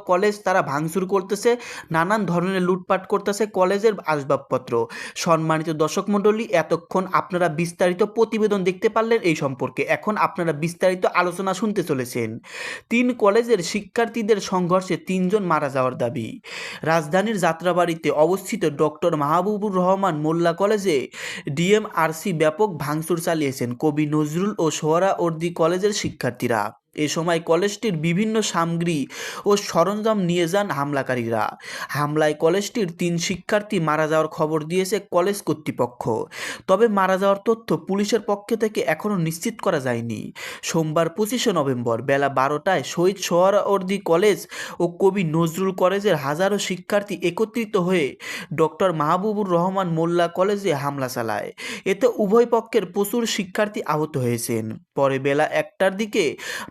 College তারা ভাঙচুর করতেছে, নানান ধরনের লুটপাট করতেছে কলেজের আসবাবপত্র। সম্মানিত দর্শক মণ্ডলী, এতক্ষণ আপনারা বিস্তারিত প্রতিবেদন দেখতে পারলেন এই সম্পর্কে। এখন আপনারা বিস্তারিত আলোচনা শুনতে চলেছেন। তিন কলেজের শিক্ষার্থীদের সংঘর্ষে তিনজন মারা যাওয়ার দাবি। রাজধানীর যাত্রাবাড়িতে অবস্থিত ডক্টর মাহবুবুর রহমান মোল্লা কলেজে ডিএমআরসি ব্যাপক ভাঙচুর চালিয়েছেন কবি নজরুল ও সোহরাওয়ার্দী কলেজের শিক্ষার্থীরা। এ সময় কলেজটির বিভিন্ন সামগ্রী ও সরঞ্জাম নিয়ে যান হামলাকারীরা। হামলায় কলেজটির তিন শিক্ষার্থী মারা যাওয়ার খবর দিয়েছে কলেজ কর্তৃপক্ষ। তবে মারা যাওয়ার তথ্য পুলিশের পক্ষ থেকে এখনও নিশ্চিত করা যায়নি। সোমবার পঁচিশে নভেম্বর বেলা বারোটায় শহীদ সোহরাওয়ার্দী কলেজ ও কবি নজরুল কলেজের হাজারো শিক্ষার্থী একত্রিত হয়ে ডক্টর মাহবুবুর রহমান মোল্লা কলেজে হামলা চালায়। এতে উভয় পক্ষের প্রচুর শিক্ষার্থী আহত হয়েছেন। পরে বেলা একটার দিকে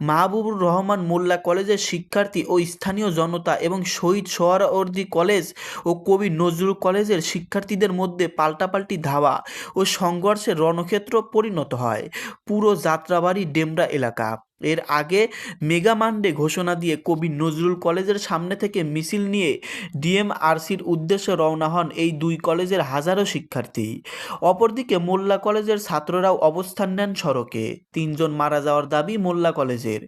মাহবুবুর রহমান মোল্লা কলেজের শিক্ষার্থী ও স্থানীয় জনতা এবং শহীদ সোহরাওয়ার্দী কলেজ ও কবি নজরুল কলেজের শিক্ষার্থীদের মধ্যে পাল্টাপাল্টি ধাওয়া ও সংঘর্ষের রণক্ষেত্র পরিণত হয়। পুরো যাত্রাবাড়ি ডেমরা এলাকা। এর আগে মেগা মান্ডে ঘোষণা দিয়ে কবি নজরুল কলেজের সামনে থেকে মিছিল নিয়ে ডিএমআরসির উদ্দেশ্যে রওনা হন এই দুই কলেজের হাজারো শিক্ষার্থী। অপরদিকে মোল্লা কলেজের ছাত্ররাও অবস্থান নেন সড়কে। তিনজন মারা যাওয়ার দাবি মোল্লা কলেজের।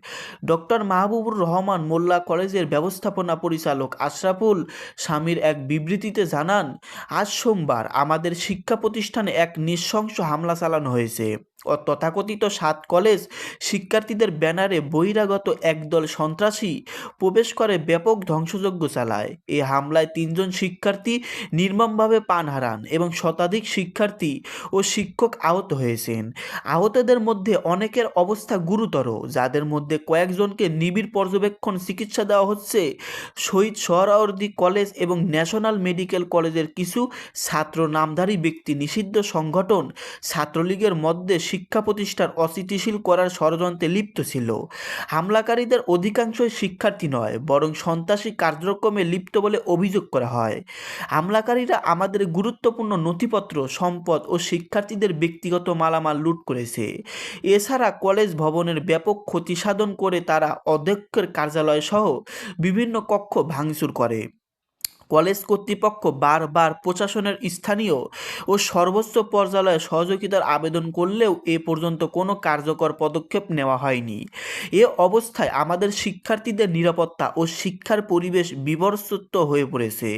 ডক্টর মাহবুবুর রহমান মোল্লা কলেজের ব্যবস্থাপনা পরিচালক আশরাফুল স্বামীর এক বিবৃতিতে জানান, আজ সোমবার আমাদের শিক্ষা প্রতিষ্ঠানে এক নৃশংস হামলা চালানো হয়েছে। ও তথাকথিত সাত কলেজ শিক্ষার্থীদের ব্যানারে বহিরাগত একদল সন্ত্রাসী প্রবেশ করে ব্যাপক ধ্বংসযজ্ঞ চালায়। এই হামলায় তিনজন শিক্ষার্থী নির্মমভাবে প্রাণ হারান এবং শতাধিক শিক্ষার্থী ও শিক্ষক আহত হয়েছেন। আহতদের মধ্যে অনেকের অবস্থা গুরুতর, যাদের মধ্যে কয়েকজনকে নিবিড় পর্যবেক্ষণ চিকিৎসা দেওয়া হচ্ছে। শহীদ সোহরাওয়ার্দী কলেজ এবং ন্যাশনাল মেডিকেল কলেজের কিছু ছাত্র নামধারী ব্যক্তি নিষিদ্ধ সংগঠন ছাত্রলীগের মধ্যে শিক্ষা প্রতিষ্ঠান অস্থিতিশীল করার ষড়যন্ত্রে লিপ্ত ছিল। হামলাকারীদের অধিকাংশই শিক্ষার্থী নয়, বরং সন্ত্রাসী কার্যক্রমে লিপ্ত বলে অভিযোগ করা হয়। হামলাকারীরা আমাদের গুরুত্বপূর্ণ নথিপত্র, সম্পদ ও শিক্ষার্থীদের ব্যক্তিগত মালামাল লুট করেছে। এছাড়া কলেজ ভবনের ব্যাপক ক্ষতি সাধন করে তারা অধ্যক্ষের কার্যালয় সহ বিভিন্ন কক্ষ ভাঙচুর করে। কলেজ কর্তৃপক্ষ বারবার প্রশাসনের স্থানীয় ও সর্বোচ্চ পর্যায়ে সহযোগিতার আবেদন করলেও এ পর্যন্ত কোনো কার্যকর পদক্ষেপ নেওয়া হয়নি। এ অবস্থায় আমাদের শিক্ষার্থীদের নিরাপত্তা ও শিক্ষার পরিবেশ বিবর্ষিত হয়ে পড়েছে।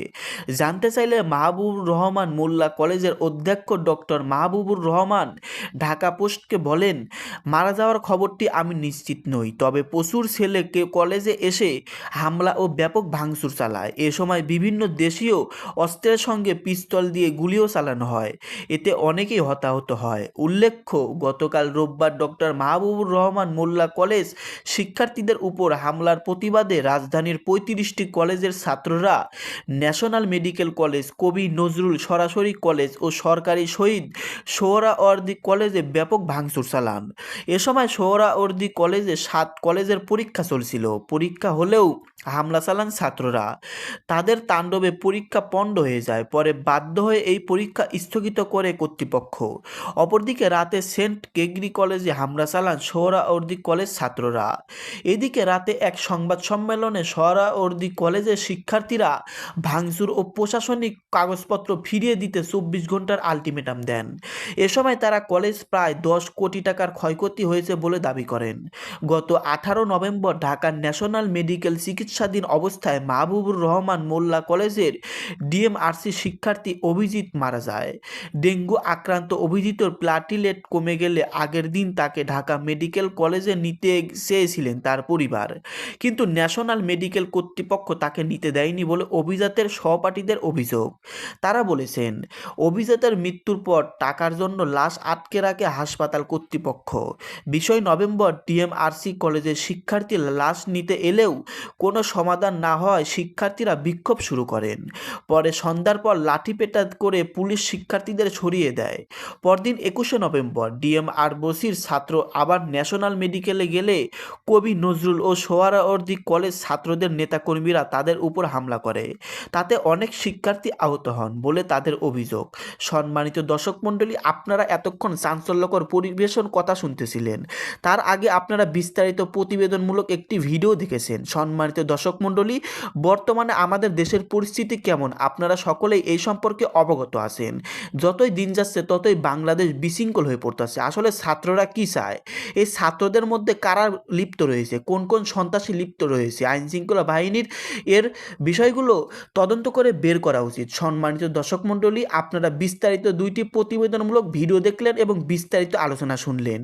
জানতে চাইলে মাহবুবুর রহমান মোল্লা কলেজের অধ্যক্ষ ডক্টর মাহবুবুর রহমান ঢাকা পোস্টকে বলেন, মারা যাওয়ার খবরটি আমি নিশ্চিত নই, তবে প্রচুর ছেলেকে কলেজে এসে হামলা ও ব্যাপক ভাঙচুর চালায়। এ সময় বিভিন্ন দেশীয় অস্ত্রের সঙ্গে পিস্তল দিয়ে গুলিও চালানো হয়। এতে অনেকেই হতাহত হয়। উল্লেখ্য, গতকাল রোববার ডক্টর মাহবুবুর রহমান মোল্লা কলেজ শিক্ষার্থীদের উপর হামলার প্রতিবাদে রাজধানীর পঁয়ত্রিশটি কলেজের ছাত্ররা ন্যাশনাল মেডিকেল কলেজ, কবি নজরুল সরাসরি কলেজ ও সরকারি শহীদ সোহরাওয়ার্দী কলেজে ব্যাপক ভাঙচুর চালান। এ সময় সোহরাওয়ার্দী কলেজে সাত কলেজের পরীক্ষা চলছিল। পরীক্ষা হলেও হামলা চালান ছাত্ররা। তাদের তাণ্ডবে পরীক্ষা পণ্ড হয়ে যায়। পরে বাধ্য হয়ে এই পরীক্ষা স্থগিত করে কর্তৃপক্ষ। অপরদিকে রাতে সেন্ট কেগরি কলেজে হামলা চালান সোহরাওয়ার্দী কলেজ ছাত্ররা। এদিকে রাতে এক সংবাদ সম্মেলনে সোহরাওয়ার্দী কলেজের শিক্ষার্থীরা ভাঙচুর ও প্রশাসনিক কাগজপত্র ফিরিয়ে দিতে চব্বিশ ঘণ্টার আলটিমেটাম দেন। এ সময় তারা কলেজ প্রায় দশ কোটি টাকার ক্ষয়ক্ষতি হয়েছে বলে দাবি করেন। গত আঠারো নভেম্বর ঢাকার ন্যাশনাল মেডিকেল চিকিৎসাধীন অবস্থায় মাহবুবুর রহমান মোল্লা কলেজের ডিএমআরসি শিক্ষার্থী অভিজিৎ মারা যায়। ডেঙ্গু আক্রান্ত অভিজিৎর প্লাটিলেট কমে গেলে আগের দিন তাকে ঢাকা মেডিকেল কলেজে নিতে চেয়েছিলেন তার পরিবার। কিন্তু ন্যাশনাল মেডিকেল কর্তৃপক্ষ তাকে নিতে দেয়নি বলে অভিজাতের সহপাঠীদের অভিযোগ। তারা বলেছেন, অভিজাতের মৃত্যুর পর টাকার জন্য লাশ আটকে রাখে হাসপাতাল কর্তৃপক্ষ। বিষয় নভেম্বর ডিএমআরসি কলেজের শিক্ষার্থী লাশ নিতে এলেও কোনো সমাধান না হওয়ায় শিক্ষার্থীরা বিক্ষোভ শুরু করেন। পরে সন্ধ্যার পর লাঠিপেটা করে পুলিশ শিক্ষার্থীদের সরিয়ে দেয়। পরদিন একুশে নভেম্বর ডিএমআর বসির ছাত্র আবার ন্যাশনাল মেডিকেলে গেলে কবি নজরুল ও সোহরাওয়ার্দী কলেজ ছাত্রদের নেতাকর্মীরা তাদের উপর হামলা করে। তাতে অনেক শিক্ষার্থী আহত হন বলে তাদের অভিযোগ। সম্মানিত দর্শক মণ্ডলী, আপনারা এতক্ষণ চাঞ্চল্যকর পরিবেশন কথা শুনতেছিলেন। তার আগে আপনারা বিস্তারিত প্রতিবেদনমূলক একটি ভিডিও দেখেছেন। সম্মানিত দর্শক মণ্ডলী, বর্তমানে আমাদের দেশের পরিস্থিতি কেমন? আপনারা সকলেই এই সম্পর্কে অবগত আছেন। যতই দিন যাচ্ছে, ততই বাংলাদেশ বিশৃঙ্খল হয়ে পড়তেছে। আসলে ছাত্ররা কি চায়? এই ছাত্রদের মধ্যে কারা লিপ্ত রয়েছে? কোন কোন সন্ত্রাসী লিপ্ত রয়েছে? আইন শৃঙ্খলা বাহিনীর এর বিষয়গুলো তদন্ত করে বের করা উচিত। সম্মানিত দর্শক মণ্ডলী, আপনারা বিস্তারিত দুইটি প্রতিবেদনমূলক ভিডিও দেখলেন এবং বিস্তারিত আলোচনা শুনলেন।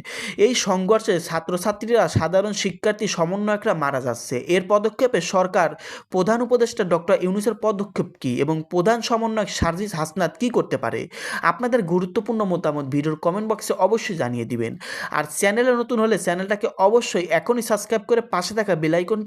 এই সংঘর্ষে ছাত্রছাত্রীরা, সাধারণ শিক্ষার্থী, সমন্বয়করা মারা যাচ্ছে। এর পদক্ষেপে সরকার প্রধান উপদেষ্টা ডক্টর ইউনুসের পদক্ষেপ কী এবং প্রধান সমন্বয়ক সার্জিস হাসনাত কী করতে পারে? আপনাদের গুরুত্বপূর্ণ মতামত ভিডিওর কমেন্ট বক্সে অবশ্যই জানিয়ে দিবেন। আর চ্যানেলে নতুন হলে চ্যানেলটাকে অবশ্যই এখনই সাবস্ক্রাইব করে পাশে থাকা বেলাইকন